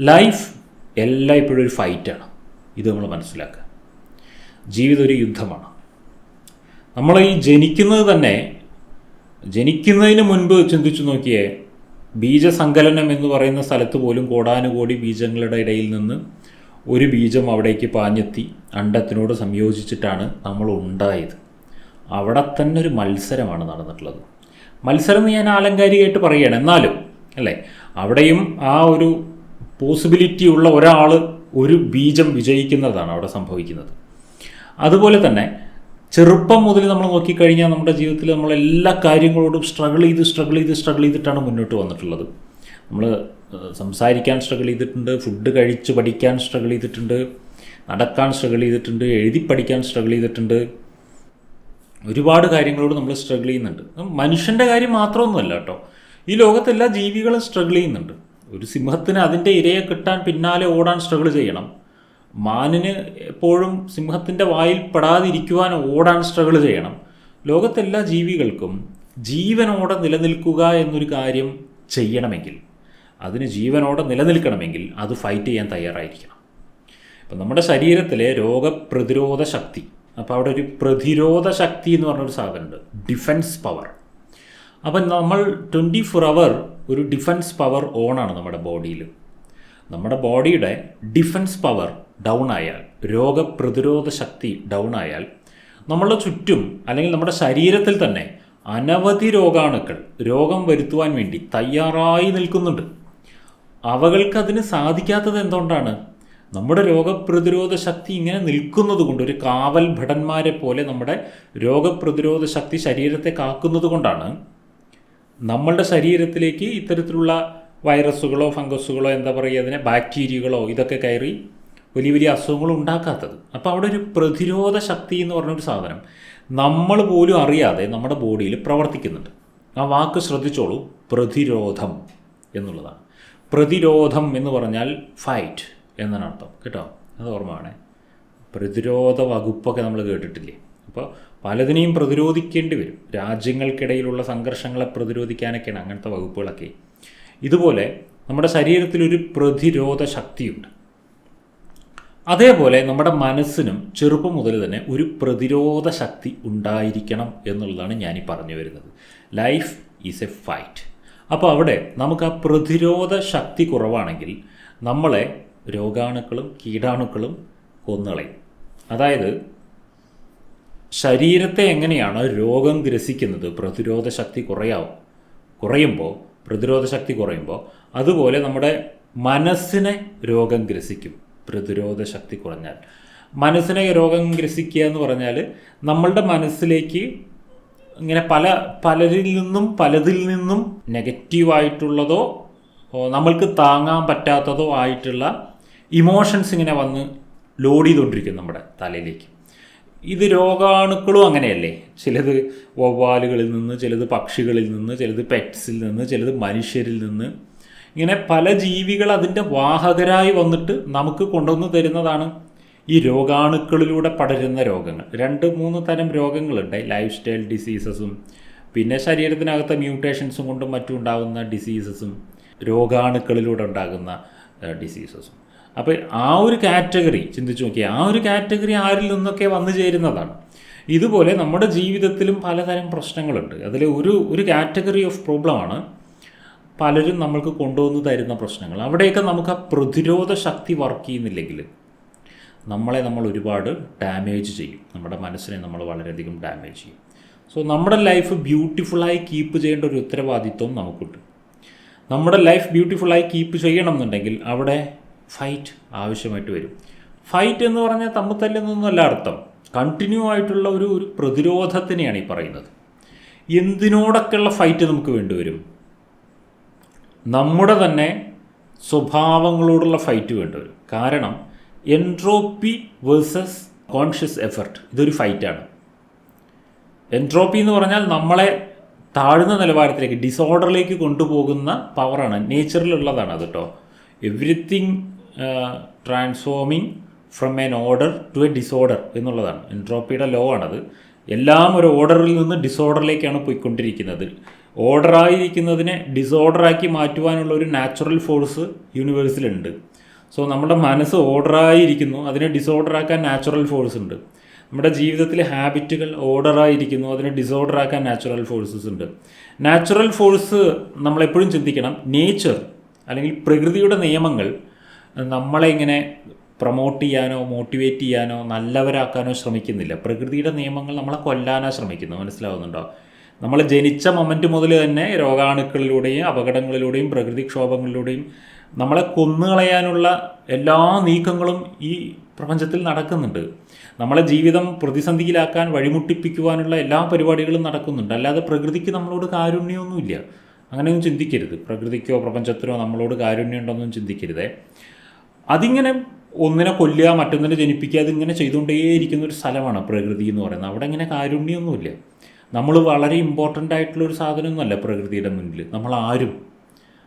Life എല്ലായ്പ്പോഴും ഒരു ഫൈറ്റാണ് ഇത് നമ്മൾ മനസ്സിലാക്കുക. ജീവിതം ഒരു യുദ്ധമാണ്. നമ്മൾ ഈ ജനിക്കുന്നത് തന്നെ ജനിക്കുന്നതിന് മുൻപ് ചിന്തിച്ചു നോക്കിയേ ബീജസങ്കലനം എന്ന് പറയുന്ന സ്ഥലത്ത് പോലും കോടാനുകോടി ബീജങ്ങളുടെ ഇടയിൽ നിന്ന് ഒരു ബീജം അവിടേക്ക് പാഞ്ഞെത്തി അണ്ടത്തിനോട് സംയോജിച്ചിട്ടാണ് നമ്മൾ ഉണ്ടായത്. അവിടെ തന്നെ ഒരു മത്സരമാണ് നടന്നിട്ടുള്ളത്. മത്സരം ഞാൻ ആലങ്കാരികമായിട്ട് പറയുകയാണ്. എന്നാലും അല്ലേ? അവിടെയും ആ ഒരു പോസിബിലിറ്റി ഉള്ള ഒരാൾ ഒരു ബീജം വിജയിക്കുന്നതാണ് അവിടെ സംഭവിക്കുന്നത്. അതുപോലെ തന്നെ ചെറുപ്പം മുതൽ നമ്മൾ നോക്കിക്കഴിഞ്ഞാൽ നമ്മുടെ ജീവിതത്തിൽ നമ്മൾ എല്ലാ കാര്യങ്ങളോടും സ്ട്രഗിൾ ചെയ്ത് സ്ട്രഗിൾ ചെയ്ത് സ്ട്രഗിൾ ചെയ്തിട്ടാണ് മുന്നോട്ട് വന്നിട്ടുള്ളത്. നമ്മൾ സംസാരിക്കാൻ സ്ട്രഗിൾ ചെയ്തിട്ടുണ്ട് ഫുഡ് കഴിച്ച് പഠിക്കാൻ സ്ട്രഗിൾ ചെയ്തിട്ടുണ്ട് നടക്കാൻ സ്ട്രഗിൾ ചെയ്തിട്ടുണ്ട് എഴുതി പഠിക്കാൻ സ്ട്രഗിൾ ചെയ്തിട്ടുണ്ട്. ഒരുപാട് കാര്യങ്ങളോട് നമ്മൾ സ്ട്രഗിൾ ചെയ്യുന്നുണ്ട്. മനുഷ്യന്റെ കാര്യം മാത്രമൊന്നുമല്ല കേട്ടോ. ഈ ലോകത്തെല്ലാ ജീവികളും സ്ട്രഗിൾ ചെയ്യുന്നുണ്ട്. ഒരു സിംഹത്തിന് അതിന്റെ ഇരയെ കിട്ടാൻ പിന്നാലെ ഓടാൻ സ്ട്രഗിൾ ചെയ്യണം. മാനിന് എപ്പോഴും സിംഹത്തിന്റെ വായിൽ പെടാതിരിക്കുവാൻ ഓടാൻ സ്ട്രഗിൾ ചെയ്യണം. ലോകത്തെല്ലാ ജീവികൾക്കും ജീവനോടെ നിലനിൽക്കുക എന്നൊരു കാര്യം ചെയ്യണമെങ്കിൽ അതിന് ജീവനോടെ നിലനിൽക്കണമെങ്കിൽ അത് ഫൈറ്റ് ചെയ്യാൻ തയ്യാറായിരിക്കണം. ഇപ്പം നമ്മുടെ ശരീരത്തിലെ രോഗപ്രതിരോധ ശക്തി അപ്പോൾ അവിടെ ഒരു പ്രതിരോധ ശക്തി എന്ന് പറഞ്ഞൊരു സാധനമുണ്ട്. ഡിഫൻസ് പവർ അപ്പം നമ്മൾ ട്വന്റി ഫോർ അവർ ഒരു ഡിഫൻസ് പവർ ഓണാണ് നമ്മുടെ ബോഡിയിൽ നമ്മുടെ ബോഡിയുടെ ഡിഫൻസ് പവർ ഡൗൺ ആയാൽ രോഗപ്രതിരോധ ശക്തി ഡൗൺ ആയാൽ നമ്മളുടെ ചുറ്റും അല്ലെങ്കിൽ നമ്മുടെ ശരീരത്തിൽ തന്നെ അനവധി രോഗാണുക്കൾ രോഗം വരുത്തുവാൻ വേണ്ടി തയ്യാറായി നിൽക്കുന്നുണ്ട്. അവകൾക്ക് അതിന് സാധിക്കാത്തത് എന്തുകൊണ്ടാണ്? നമ്മുടെ രോഗപ്രതിരോധ ശക്തി ഇങ്ങനെ നിൽക്കുന്നത് കൊണ്ട് ഒരു കാവൽ ഭടന്മാരെ പോലെ നമ്മുടെ രോഗപ്രതിരോധ ശക്തി ശരീരത്തെ കാക്കുന്നത് കൊണ്ടാണ് നമ്മളുടെ ശരീരത്തിലേക്ക് ഇത്തരത്തിലുള്ള വൈറസുകളോ ഫംഗസുകളോ എന്താ പറയുക അതിനെ ബാക്ടീരിയകളോ ഇതൊക്കെ കയറി വലിയ വലിയ അസുഖങ്ങൾ ഉണ്ടാക്കാത്തത്. അപ്പോൾ അവിടെ ഒരു പ്രതിരോധ ശക്തി എന്ന് പറഞ്ഞൊരു സാധനം നമ്മൾ പോലും അറിയാതെ നമ്മുടെ ബോഡിയിൽ പ്രവർത്തിക്കുന്നുണ്ട്. ആ വാക്ക് ശ്രദ്ധിച്ചോളൂ. പ്രതിരോധം എന്നുള്ളതാണ്. പ്രതിരോധം എന്ന് പറഞ്ഞാൽ ഫൈറ്റ് എന്നാണ് അർത്ഥം. കേട്ടോ? അത് ഓർമ്മ പ്രതിരോധ വകുപ്പൊക്കെ നമ്മൾ കേട്ടിട്ടില്ലേ? അപ്പോൾ പലതിനെയും പ്രതിരോധിക്കേണ്ടി വരും. രാജ്യങ്ങൾക്കിടയിലുള്ള സംഘർഷങ്ങളെ പ്രതിരോധിക്കാനൊക്കെയാണ് അങ്ങനത്തെ വകുപ്പുകളൊക്കെ. ഇതുപോലെ നമ്മുടെ ശരീരത്തിലൊരു പ്രതിരോധ ശക്തിയുണ്ട്. അതേപോലെ നമ്മുടെ മനസ്സിനും ചെറുപ്പം മുതൽ തന്നെ ഒരു പ്രതിരോധ ശക്തി ഉണ്ടായിരിക്കണം എന്നുള്ളതാണ് ഞാനീ പറഞ്ഞു വരുന്നത്. ലൈഫ് ഈസ് എ ഫൈറ്റ് അപ്പോൾ അവിടെ നമുക്ക് ആ പ്രതിരോധ ശക്തി കുറവാണെങ്കിൽ നമ്മളെ രോഗാണുക്കളും കീടാണുക്കളും കൊന്നളയും. അതായത് ശരീരത്തെ എങ്ങനെയാണ് രോഗം ഗ്രസിക്കുന്നത്? പ്രതിരോധ ശക്തി കുറയാവും. കുറയുമ്പോൾ പ്രതിരോധ ശക്തി കുറയുമ്പോൾ അതുപോലെ നമ്മുടെ മനസ്സിനെ രോഗം ഗ്രസിക്കും. പ്രതിരോധ ശക്തി കുറഞ്ഞാൽ. മനസ്സിനെ രോഗം ഗ്രസിക്കുക എന്ന് പറഞ്ഞാൽ നമ്മളുടെ മനസ്സിലേക്ക് ഇങ്ങനെ പല പലരിൽ നിന്നും പലതിൽ നിന്നും നെഗറ്റീവായിട്ടുള്ളതോ നമ്മൾക്ക് താങ്ങാൻ പറ്റാത്തതോ ആയിട്ടുള്ള ഇമോഷൻസ് ഇങ്ങനെ വന്ന് ലോഡ് ചെയ്തുകൊണ്ടിരിക്കും നമ്മുടെ തലയിലേക്ക്. ഇത് രോഗാണുക്കളും അങ്ങനെയല്ലേ? ചിലത് വവ്വാലുകളിൽ നിന്ന് ചിലത് പക്ഷികളിൽ നിന്ന് ചിലത് പെറ്റ്സിൽ നിന്ന് ചിലത് മനുഷ്യരിൽ നിന്ന്. ഇങ്ങനെ പല ജീവികൾ അതിന്റെ വാഹകരായി വന്നിട്ട് നമുക്ക് കൊണ്ടുവന്ന് തരുന്നതാണ് ഈ രോഗാണുക്കളിലൂടെ പടരുന്ന രോഗങ്ങൾ. രണ്ട് മൂന്ന് തരം രോഗങ്ങളുണ്ട്. ലൈഫ് സ്റ്റൈൽ ഡിസീസസും പിന്നെ ശരീരത്തിനകത്തെ മ്യൂട്ടേഷൻസും കൊണ്ടും മറ്റും ഉണ്ടാകുന്ന ഡിസീസസും രോഗാണുക്കളിലൂടെ ഉണ്ടാകുന്ന ഡിസീസസും അപ്പോൾ ആ ഒരു കാറ്റഗറി ചിന്തിച്ചു നോക്കിയാൽ ആ ഒരു കാറ്റഗറി ആരിൽ നിന്നൊക്കെ വന്നു ചേരുന്നതാണ്. ഇതുപോലെ നമ്മുടെ ജീവിതത്തിലും പലതരം പ്രശ്നങ്ങളുണ്ട്. അതിൽ ഒരു ഒരു കാറ്റഗറി ഓഫ് പ്രോബ്ലമാണ് പലരും നമ്മൾക്ക് കൊണ്ടുവന്ന് തരുന്ന പ്രശ്നങ്ങൾ. അവിടെയൊക്കെ നമുക്ക് ആ പ്രതിരോധ ശക്തി വർക്ക് ചെയ്യുന്നില്ലെങ്കിൽ നമ്മളെ നമ്മൾ ഒരുപാട് ഡാമേജ് ചെയ്യും. നമ്മുടെ മനസ്സിനെ നമ്മൾ വളരെയധികം ഡാമേജ് ചെയ്യും. സോ നമ്മുടെ ലൈഫ് ബ്യൂട്ടിഫുള്ളായി കീപ്പ് ചെയ്യേണ്ട ഒരു ഉത്തരവാദിത്വം നമുക്കുണ്ട്. നമ്മുടെ ലൈഫ് ബ്യൂട്ടിഫുള്ളായി കീപ്പ് ചെയ്യണം എന്നുണ്ടെങ്കിൽ അവിടെ ഫൈറ്റ് ആവശ്യമായിട്ട് വരും. ഫൈറ്റ് എന്ന് പറഞ്ഞാൽ തമ്മിൽ തല്ലുന്നൊന്നുമല്ല അർത്ഥം. കണ്ടിന്യൂ ആയിട്ടുള്ള ഒരു ഒരു പ്രതിരോധത്തിനെയാണ് ഈ പറയുന്നത്. എന്തിനോടൊക്കെയുള്ള ഫൈറ്റ് നമുക്ക് വേണ്ടിവരും നമ്മുടെ തന്നെ സ്വഭാവങ്ങളോടുള്ള ഫൈറ്റ് വേണ്ടിവരും കാരണം എൻട്രോപ്പി വേഴ്സസ് കോൺഷ്യസ് എഫർട്ട് ഇതൊരു ഫൈറ്റാണ് എൻട്രോപ്പി എന്ന് പറഞ്ഞാൽ നമ്മളെ താഴ്ന്ന നിലവാരത്തിലേക്ക് ഡിസോർഡറിലേക്ക് കൊണ്ടുപോകുന്ന പവറാണ് നേച്ചറിലുള്ളതാണ് അത് കേട്ടോ everything transforming from an order to a disorder എന്നുള്ളതാണ്. എൻട്രോപ്പിയുടെ ലോ ആണത്. എല്ലാം ഒരു ഓർഡറിൽ നിന്ന് ഡിസോർഡറിലേക്കാണ് പോയിക്കൊണ്ടിരിക്കുന്നത്. ഓർഡറായിരിക്കുന്നതിനെ ഡിസോർഡറാക്കി മാറ്റുവാനുള്ള ഒരു നാച്ചുറൽ ഫോഴ്സ് യൂണിവേഴ്സിലുണ്ട് സോ നമ്മുടെ മനസ്സ് ഓർഡറായിരിക്കുന്നു അതിനെ ഡിസോർഡറാക്കാൻ നാച്ചുറൽ ഫോഴ്സ് ഉണ്ട്. നമ്മുടെ ജീവിതത്തിലെ ഹാബിറ്റുകൾ ഓർഡറായിരിക്കുന്നു അതിനെ ഡിസോർഡറാക്കാൻ നാച്ചുറൽ ഫോഴ്സസ് ഉണ്ട്. നാച്ചുറൽ ഫോഴ്സ് നമ്മളെപ്പോഴും ചിന്തിക്കണം. നേച്ചർ അല്ലെങ്കിൽ പ്രകൃതിയുടെ നിയമങ്ങൾ നമ്മളെ ഇങ്ങനെ പ്രൊമോട്ട് ചെയ്യാനോ മോട്ടിവേറ്റ് ചെയ്യാനോ നല്ലവരാക്കാനോ ശ്രമിക്കുന്നില്ല. പ്രകൃതിയുടെ നിയമങ്ങൾ നമ്മളെ കൊല്ലാനാണ് ശ്രമിക്കുന്നു മനസ്സിലാവുന്നുണ്ടോ? നമ്മൾ ജനിച്ച മൊമെന്റ് മുതൽ തന്നെ രോഗാണുക്കളിലൂടെയും അപകടങ്ങളിലൂടെയും പ്രകൃതിക്ഷോഭങ്ങളിലൂടെയും നമ്മളെ കൊന്നുകളയാനുള്ള എല്ലാ നീക്കങ്ങളും ഈ പ്രപഞ്ചത്തിൽ നടക്കുന്നുണ്ട്. നമ്മളെ ജീവിതം പ്രതിസന്ധിയിലാക്കാൻ വഴിമുട്ടിപ്പിക്കുവാനുള്ള എല്ലാ പരിപാടികളും നടക്കുന്നുണ്ട്. അല്ലാതെ പ്രകൃതിക്ക് നമ്മളോട് കാരുണ്യമൊന്നുമില്ല. അങ്ങനെയൊന്നും ചിന്തിക്കരുത്. പ്രകൃതിക്കോ പ്രപഞ്ചത്തിനോ നമ്മളോട് കാരുണ്യം ഉണ്ടെന്നും ചിന്തിക്കരുതേ. അതിങ്ങനെ ഒന്നിനെ കൊല്ലുക മറ്റൊന്നിനെ ജനിപ്പിക്കുക അതിങ്ങനെ ചെയ്തുകൊണ്ടേയിരിക്കുന്ന ഒരു സ്ഥലമാണ് പ്രകൃതി എന്ന് പറയുന്നത്. അവിടെ ഇങ്ങനെ കാരുണ്യമൊന്നുമില്ല നമ്മൾ വളരെ ഇമ്പോർട്ടന്റ് ആയിട്ടുള്ള ഒരു സാധനമൊന്നുമല്ല പ്രകൃതിയുടെ മുന്നിൽ. നമ്മൾ ആരും.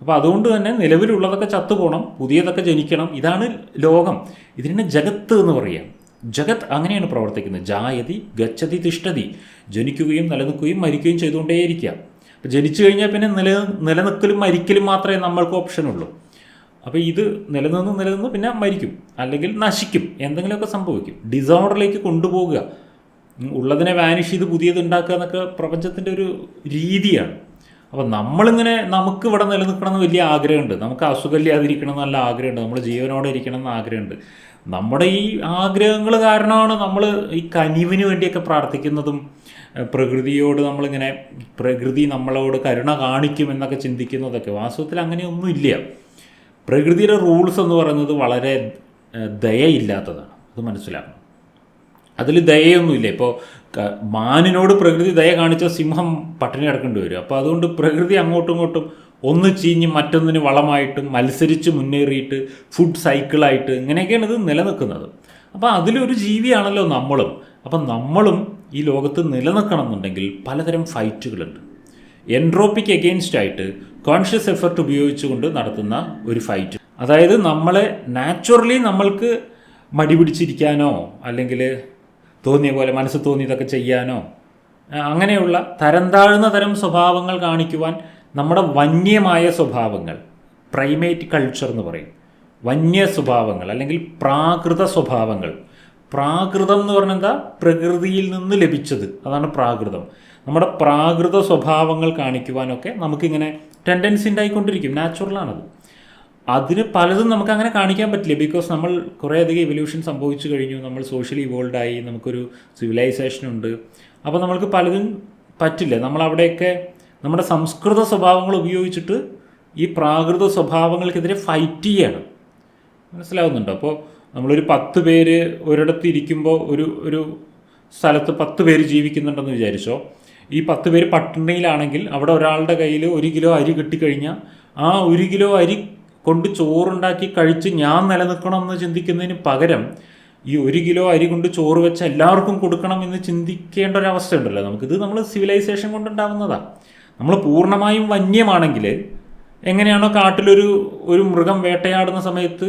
അപ്പോൾ അതുകൊണ്ട് തന്നെ നിലവിലുള്ളതൊക്കെ ചത്തുപോകണം പുതിയതൊക്കെ ജനിക്കണം. ഇതാണ് ലോകം. ഇതിനെ ജഗത്ത് എന്ന് പറയാം. ജഗത് അങ്ങനെയാണ് പ്രവർത്തിക്കുന്നത്. ജായതി ഗച്ഛതി തിഷ്ടതി ജനിക്കുകയും നിലനിൽക്കുകയും മരിക്കുകയും ചെയ്തുകൊണ്ടേയിരിക്കുക. അപ്പോൾ ജനിച്ചു കഴിഞ്ഞാൽ പിന്നെ നില നിലനിൽക്കലും മരിക്കലും മാത്രമേ നമ്മൾക്ക് ഓപ്ഷനുള്ളൂ അപ്പോൾ ഇത് നിലനിന്ന് നിലനിന്ന് പിന്നെ മരിക്കും. അല്ലെങ്കിൽ നശിക്കും. എന്തെങ്കിലുമൊക്കെ സംഭവിക്കും. ഡിസോർഡറിലേക്ക് കൊണ്ടുപോകുക. ഉള്ളതിനെ വാനിഷ് ചെയ്ത് പുതിയത് ഉണ്ടാക്കുക എന്നൊക്കെ പ്രപഞ്ചത്തിന്റെ ഒരു രീതിയാണ്. അപ്പോൾ നമ്മളിങ്ങനെ നമുക്ക് ഇവിടെ നിലനിൽക്കണം എന്ന് വലിയ ആഗ്രഹമുണ്ട്. നമുക്ക് അസുഖമില്ലാതിരിക്കണം നല്ല ആഗ്രഹമുണ്ട്. നമ്മൾ ജീവനോടെ ഇരിക്കണം എന്ന് ആഗ്രഹമുണ്ട്. നമ്മുടെ ഈ ആഗ്രഹങ്ങൾ കാരണമാണ് നമ്മൾ ഈ കനിവിന് വേണ്ടിയൊക്കെ പ്രാർത്ഥിക്കുന്നതും പ്രകൃതിയോട് നമ്മളിങ്ങനെ പ്രകൃതി നമ്മളോട് കരുണ കാണിക്കും എന്നൊക്കെ ചിന്തിക്കുന്നതൊക്കെ. വാസ്തവത്തിൽ അങ്ങനെയൊന്നുമില്ല. പ്രകൃതിയുടെ റൂൾസ് എന്ന് പറയുന്നത് വളരെ ദയയില്ലാത്തതാണ്. അത് മനസ്സിലാക്കണം. അതിൽ ദയൊന്നുമില്ല ഇപ്പോൾ മാനിനോട് പ്രകൃതി ദയ കാണിച്ച സിംഹം പട്ടിണി കിടക്കേണ്ടി വരും. അപ്പോൾ അതുകൊണ്ട് പ്രകൃതി അങ്ങോട്ടും ഇങ്ങോട്ടും ഒന്ന് ചീഞ്ഞ് മറ്റൊന്നിന് വളമായിട്ടും മത്സരിച്ച് മുന്നേറിയിട്ട് ഫുഡ് സൈക്കിളായിട്ട് ഇങ്ങനെയൊക്കെയാണ് ഇത് നിലനിൽക്കുന്നത്. അപ്പോൾ അതിലൊരു ജീവിയാണല്ലോ നമ്മളും. അപ്പം നമ്മളും ഈ ലോകത്ത് നിലനിൽക്കണം എന്നുണ്ടെങ്കിൽ പലതരം ഫൈറ്റുകളുണ്ട് എൻട്രോപ്പിക്ക് എഗെയിൻസ്റ്റ് ആയിട്ട് കോൺഷ്യസ് എഫർട്ട് ഉപയോഗിച്ചുകൊണ്ട് നടത്തുന്ന ഒരു ഫൈറ്റ് അതായത് നമ്മളെ നാച്ചുറലി നമ്മൾക്ക് മടി പിടിച്ചിരിക്കാനോ അല്ലെങ്കിൽ തോന്നിയ പോലെ മനസ്സ് തോന്നിയതൊക്കെ ചെയ്യാനോ അങ്ങനെയുള്ള തരം താഴ്ന്ന തരം സ്വഭാവങ്ങൾ കാണിക്കുവാൻ നമ്മുടെ വന്യമായ സ്വഭാവങ്ങൾ പ്രൈമേറ്റ് കൾച്ചർ എന്ന് പറയും. വന്യ സ്വഭാവങ്ങൾ അല്ലെങ്കിൽ പ്രാകൃത സ്വഭാവങ്ങൾ. പ്രാകൃതം എന്ന് പറഞ്ഞാൽ പ്രകൃതിയിൽ നിന്ന് ലഭിച്ചത്. അതാണ് പ്രാകൃതം. നമ്മുടെ പ്രാകൃത സ്വഭാവങ്ങൾ കാണിക്കുവാനൊക്കെ നമുക്കിങ്ങനെ ടെൻഡൻസി ഉണ്ടായിക്കൊണ്ടിരിക്കും നാച്ചുറലാണത് അതിന് പലതും നമുക്ക് അങ്ങനെ കാണിക്കാൻ പറ്റില്ല ബിക്കോസ് നമ്മൾ കുറേയധികം ഇവല്യൂഷൻ സംഭവിച്ചു കഴിഞ്ഞു നമ്മൾ സോഷ്യലി ഇവോൾവ് ആയി നമുക്കൊരു സിവിലൈസേഷൻ ഉണ്ട്. അപ്പോൾ നമ്മൾക്ക് പലതും പറ്റില്ല. നമ്മൾ അവിടെയൊക്കെ നമ്മുടെ സംസ്കൃത സ്വഭാവങ്ങൾ ഉപയോഗിച്ചിട്ട് ഈ പ്രാകൃത സ്വഭാവങ്ങൾക്കെതിരെ ഫൈറ്റ് ചെയ്യണം. മനസ്സിലാവുന്നുണ്ടോ? അപ്പോൾ നമ്മളൊരു പത്ത് പേര് ഒരിടത്ത് ഇരിക്കുമ്പോൾ ഒരു ഒരു സ്ഥലത്ത് പത്ത് പേര് ജീവിക്കുന്നുണ്ടെന്ന് വിചാരിച്ചോ ഈ പത്ത് പേര് പട്ടിണിയിലാണെങ്കിൽ അവിടെ ഒരാളുടെ കയ്യിൽ ഒരു കിലോ അരി കിട്ടിക്കഴിഞ്ഞാൽ ആ ഒരു കിലോ അരി കൊണ്ട് ചോറുണ്ടാക്കി കഴിച്ച് ഞാൻ നിലനിൽക്കണം എന്ന് ചിന്തിക്കുന്നതിന് പകരം ഈ ഒരു കിലോ അരി കൊണ്ട് ചോറ് വെച്ച് എല്ലാവർക്കും കൊടുക്കണം എന്ന് ചിന്തിക്കേണ്ട ഒരു അവസ്ഥ ഉണ്ടല്ലോ നമുക്കിത് നമ്മൾ സിവിലൈസേഷൻ കൊണ്ടുണ്ടാവുന്നതാണ് നമ്മൾ പൂർണമായും വന്യമാണെങ്കിൽ എങ്ങനെയാണോ കാട്ടിലൊരു ഒരു മൃഗം വേട്ടയാടുന്ന സമയത്ത്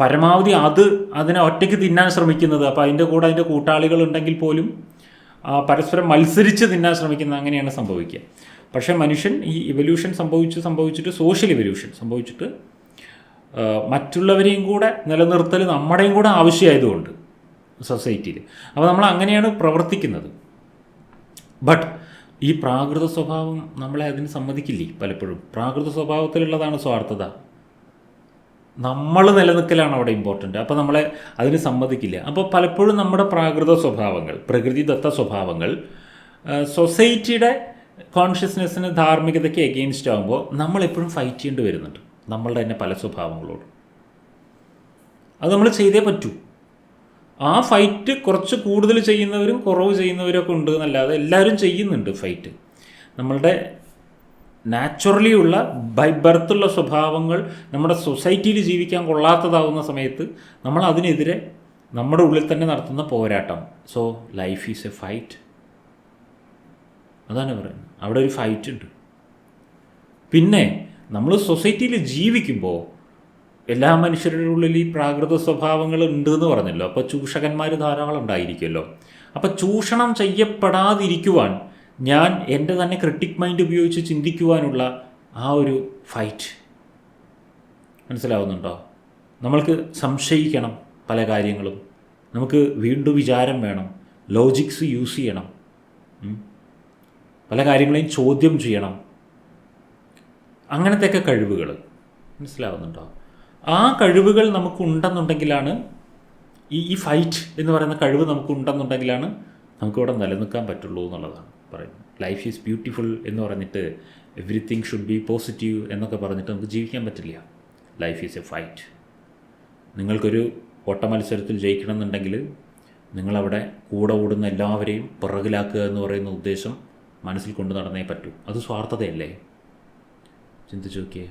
പരമാവധി അത് അതിനെ ഒറ്റയ്ക്ക് തിന്നാൻ ശ്രമിക്കുന്നത്. അപ്പോൾ അതിന്റെ കൂടെ അതിന്റെ കൂട്ടാളികൾ ഉണ്ടെങ്കിൽ പോലും പരസ്പരം മത്സരിച്ച് തിന്നാൻ ശ്രമിക്കുന്ന അങ്ങനെയാണ് സംഭവിക്കുക. പക്ഷേ മനുഷ്യൻ ഈ ഇവല്യൂഷൻ സംഭവിച്ച് സംഭവിച്ചിട്ട് സോഷ്യൽ ഇവല്യൂഷൻ സംഭവിച്ചിട്ട് മറ്റുള്ളവരെയും കൂടെ നിലനിർത്തൽ നമ്മുടെയും കൂടെ ആവശ്യമായതുകൊണ്ട് സൊസൈറ്റിയിൽ അപ്പോൾ നമ്മൾ അങ്ങനെയാണ് പ്രവർത്തിക്കുന്നത്. ബട്ട് ഈ പ്രാകൃത സ്വഭാവം നമ്മളെ അതിന് സമ്മതിക്കില്ലേ പലപ്പോഴും? പ്രാകൃത സ്വഭാവത്തിലുള്ളതാണ് സ്വാർത്ഥത. നമ്മൾ നിലനിൽക്കലാണ് അവിടെ ഇമ്പോർട്ടന്റ് അപ്പോൾ നമ്മളെ അതിന് സമ്മതിക്കില്ല. അപ്പോൾ പലപ്പോഴും നമ്മുടെ പ്രാകൃത സ്വഭാവങ്ങൾ പ്രകൃതിദത്ത സ്വഭാവങ്ങൾ സൊസൈറ്റിയുടെ കോൺഷ്യസ്നെസ്സിന് ധാർമ്മികതയ്ക്ക് എഗെയിൻസ്റ്റ് ആകുമ്പോൾ നമ്മളെപ്പോഴും ഫൈറ്റ് ചെയ്യേണ്ടി വരുന്നുണ്ട്. നമ്മളുടെ തന്നെ പല സ്വഭാവങ്ങളോട്. അത് നമ്മൾ ചെയ്തേ പറ്റൂ. ആ ഫൈറ്റ് കുറച്ച് കൂടുതൽ ചെയ്യുന്നവരും കുറവ് ചെയ്യുന്നവരൊക്കെ ഉണ്ട് എന്നല്ലാതെ എല്ലാവരും ചെയ്യുന്നുണ്ട് ഫൈറ്റ് നമ്മളുടെ നാച്ചുറലി ഉള്ള ബൈ ബർത്തുള്ള സ്വഭാവങ്ങൾ നമ്മുടെ സൊസൈറ്റിയിൽ ജീവിക്കാൻ കൊള്ളാത്തതാവുന്ന സമയത്ത് നമ്മൾ അതിനെതിരെ നമ്മുടെ ഉള്ളിൽ തന്നെ നടത്തുന്ന പോരാട്ടം. So life is a fight അതാണ് പറയുന്നത്. അവിടെ ഒരു ഫൈറ്റ് ഉണ്ട്. പിന്നെ നമ്മൾ സൊസൈറ്റിയിൽ ജീവിക്കുമ്പോൾ എല്ലാ മനുഷ്യരുടെ ഉള്ളിൽ ഈ പ്രാകൃത സ്വഭാവങ്ങൾ ഉണ്ട് എന്ന് പറഞ്ഞല്ലോ. അപ്പോൾ ചൂഷകന്മാർ ധാരാളം ഉണ്ടായിരിക്കുമല്ലോ അപ്പോൾ ചൂഷണം ചെയ്യപ്പെടാതിരിക്കുവാൻ ഞാൻ എന്റെ തന്നെ ക്രിട്ടിക് മൈൻഡ് ഉപയോഗിച്ച് ചിന്തിക്കുവാനുള്ള ആ ഒരു ഫൈറ്റ് മനസ്സിലാവുന്നുണ്ടോ? നമ്മൾക്ക് സംശയിക്കണം പല കാര്യങ്ങളും. നമുക്ക് വീണ്ടും വിചാരം വേണം. ലോജിക്സ് യൂസ് ചെയ്യണം. പല കാര്യങ്ങളെയും ചോദ്യം ചെയ്യണം. അങ്ങനത്തെയൊക്കെ കഴിവുകൾ. മനസ്സിലാവുന്നുണ്ടോ? ആ കഴിവുകൾ നമുക്ക് ഉണ്ടെന്നുണ്ടെങ്കിലാണ് ഈ ഈ ഫൈറ്റ് എന്ന് പറയുന്ന കഴിവ് നമുക്ക് ഉണ്ടെന്നുണ്ടെങ്കിലാണ് നമുക്കിവിടെ നിലനിൽക്കാൻ പറ്റുള്ളൂ എന്നുള്ളതാണ്. പറയുന്നത് ലൈഫ് ഈസ് ബ്യൂട്ടിഫുൾ എന്ന് പറഞ്ഞിട്ട് എവറിത്തിങ് ഷുഡ് ബി പോസിറ്റീവ് എന്നൊക്കെ പറഞ്ഞിട്ട് നമുക്ക് ജീവിക്കാൻ പറ്റില്ല. ലൈഫ് ഈസ് എ ഫൈറ്റ് നിങ്ങൾക്കൊരു ഓട്ട മത്സരത്തിൽ ജയിക്കണം എന്നുണ്ടെങ്കിൽ നിങ്ങളവിടെ കൂടെ ഓടുന്ന എല്ലാവരെയും പിറകിലാക്കുക എന്ന് പറയുന്ന ഉദ്ദേശം മനസ്സിൽ കൊണ്ടു നടന്നേ പറ്റൂ. അത് സ്വാർത്ഥതയല്ലേ? ചിന്തിച്ചു നോക്കിയേ.